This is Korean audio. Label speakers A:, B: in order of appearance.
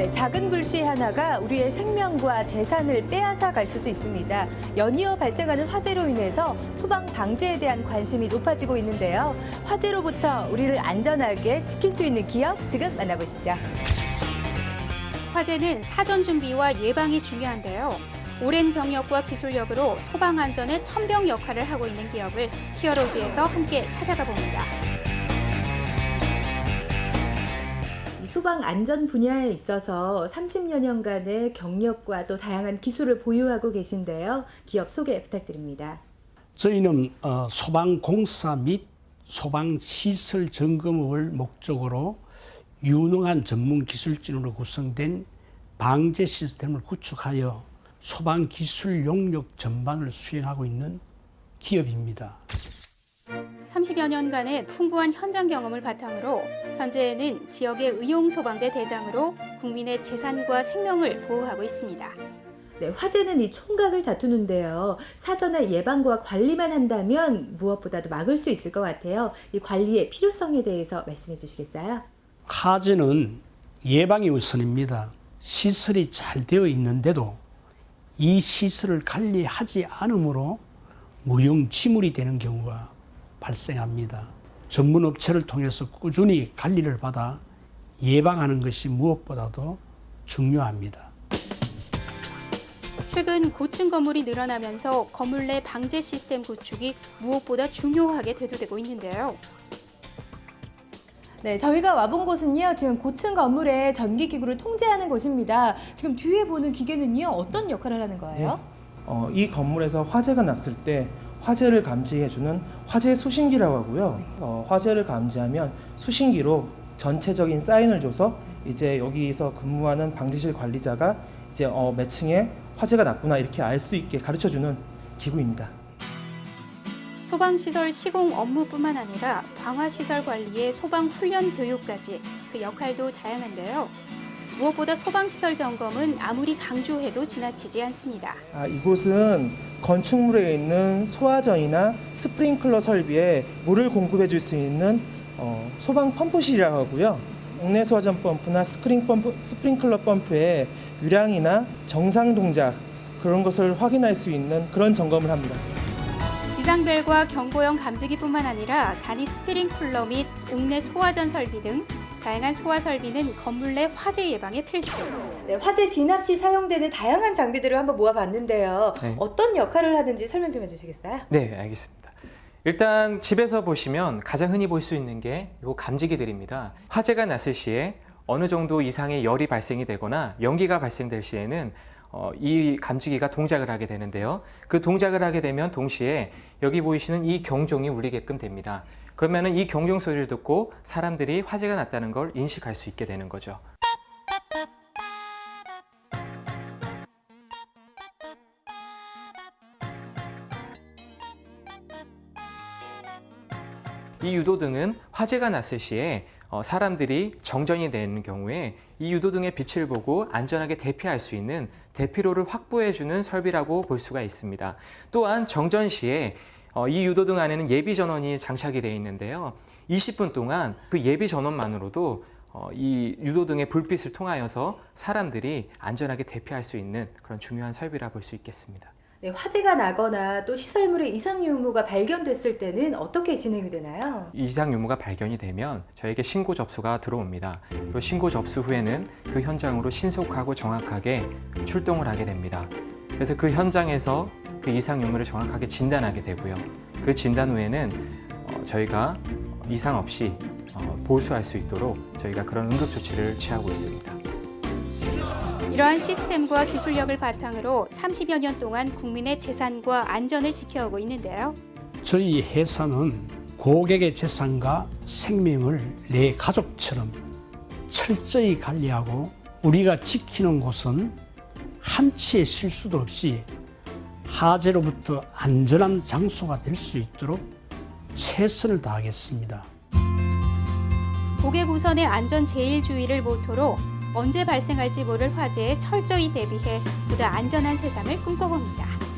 A: 네, 작은 불씨 하나가 우리의 생명과 재산을 빼앗아 갈 수도 있습니다. 연이어 발생하는 화재로 인해서 소방 방제에 대한 관심이 높아지고 있는데요. 화재로부터 우리를 안전하게 지킬 수 있는 기업 지금 만나보시죠.
B: 화재는 사전 준비와 예방이 중요한데요. 오랜 경력과 기술력으로 소방 안전의 천병 역할을 하고 있는 기업을 히어로즈에서 함께 찾아가 봅니다.
A: 소방 안전 분야에 있어서 30여 년간의 경력과 또 다양한 기술을 보유하고 계신데요. 기업 소개 부탁드립니다.
C: 저희는 어, 소방공사 및 소방시설 점검을 목적으로 유능한 전문 기술진으로 구성된 방제 시스템을 구축하여 소방 기술 용역 전반을 수행하고 있는 기업입니다.
B: 30여 년간의 풍부한 현장 경험을 바탕으로 현재는 지역의 의용 소방대 대장으로 국민의 재산과 생명을 보호하고 있습니다.
A: 네, 화재는 이 총각을 다투는데요. 사전에 예방과 관리만 한다면 무엇보다도 막을 수 있을 것 같아요. 이 관리의 필요성에 대해서 말씀해 주시겠어요?
C: 화재는 예방이 우선입니다. 시설이 잘 되어 있는데도 이 시설을 관리하지 않으므로 무용지물이 되는 경우가 발생합니다. 전문 업체를 통해서 꾸준히 관리를 받아 예방하는 것이 무엇보다도 중요합니다.
B: 최근 고층 건물이 늘어나면서 건물 내 방제 시스템 구축이 무엇보다 중요하게 대두되고 있는데요.
A: 네, 저희가 와본 곳은요. 지금 고층 건물의 전기 기구를 통제하는 곳입니다. 지금 뒤에 보는 기계는요. 어떤 역할을 하는 거예요?
D: 어, 이 건물에서 화재가 났을 때 화재를 감지해주는 화재 수신기라고 하고요. 어, 화재를 감지하면 수신기로 전체적인 사인을 줘서 이제 여기서 근무하는 방지실 관리자가 이제 어, 몇 층에 화재가 났구나 이렇게 알 수 있게 가르쳐주는 기구입니다.
B: 소방시설 시공 업무뿐만 아니라 방화시설 관리의 소방 훈련 교육까지 그 역할도 다양한데요. 무엇보다 소방시설 점검은 아무리 강조해도 지나치지 않습니다.
D: 아, 이곳은 건축물에 있는 소화전이나 스프링클러 설비에 물을 공급해 줄 수 있는 어, 소방 펌프실이라고 하고요. 옥내 소화전 펌프나 스프링 펌프, 스프링클러 펌프의 유량이나 정상 동작 그런 것을 확인할 수 있는 그런 점검을 합니다.
B: 비상벨과 경보용 감지기뿐만 아니라 단위 스프링쿨러 및 옥내 소화전 설비 등 다양한 소화 설비는 건물 내 화재 예방에 필수.
A: 네, 화재 진압 시 사용되는 다양한 장비들을 한번 모아봤는데요.
E: 네.
A: 어떤 역할을 하는지 설명 좀 해주시겠어요?
E: 네, 알겠습니다. 일단 집에서 보시면 가장 흔히 볼 수 있는 게 이 감지기들입니다. 화재가 났을 시에 어느 정도 이상의 열이 발생이 되거나 연기가 발생될 시에는 어, 이 감지기가 동작을 하게 되는데요. 그 동작을 하게 되면 동시에 여기 보이시는 이 경종이 울리게끔 됩니다. 그러면은 이 경종 소리를 듣고 사람들이 화재가 났다는 걸 인식할 수 있게 되는 거죠. 이 유도등은 화재가 났을 시에 어, 사람들이 정전이 되는 경우에 이 유도 등의 빛을 보고 안전하게 대피할 수 있는 대피로를 확보해주는 설비라고 볼 수가 있습니다. 또한 정전 시에 어, 이 유도등 안에는 예비 전원이 장착이 되어 있는데요. 20분 동안 그 예비 전원만으로도 어, 이 유도등의 불빛을 통하여서 사람들이 안전하게 대피할 수 있는 그런 중요한 설비라 볼 수 있겠습니다.
A: 네, 화재가 나거나 또 시설물의 이상 유무가 발견됐을 때는 어떻게 진행이 되나요?
E: 이상 유무가 발견이 되면 저에게 신고 접수가 들어옵니다. 그리고 신고 접수 후에는 그 현장으로 신속하고 정확하게 출동을 하게 됩니다. 그래서 그 현장에서 그 이상 유무를 정확하게 진단하게 되고요. 그 진단 후에는 어, 저희가 이상 없이 어, 보수할 수 있도록 저희가 그런 응급 조치를 취하고 있습니다.
B: 이러한 시스템과 기술력을 바탕으로 30여 년 동안 국민의 재산과 안전을 지켜오고 있는데요.
C: 저희 회사는 고객의 재산과 생명을 내 가족처럼 철저히 관리하고 우리가 지키는 곳은 한치의 실수도 없이 화재로부터 안전한 장소가 될 수 있도록 최선을 다하겠습니다.
B: 고객 우선의 안전 제일주의를 모토로 언제 발생할지 모를 화재에 철저히 대비해 보다 안전한 세상을 꿈꿔봅니다.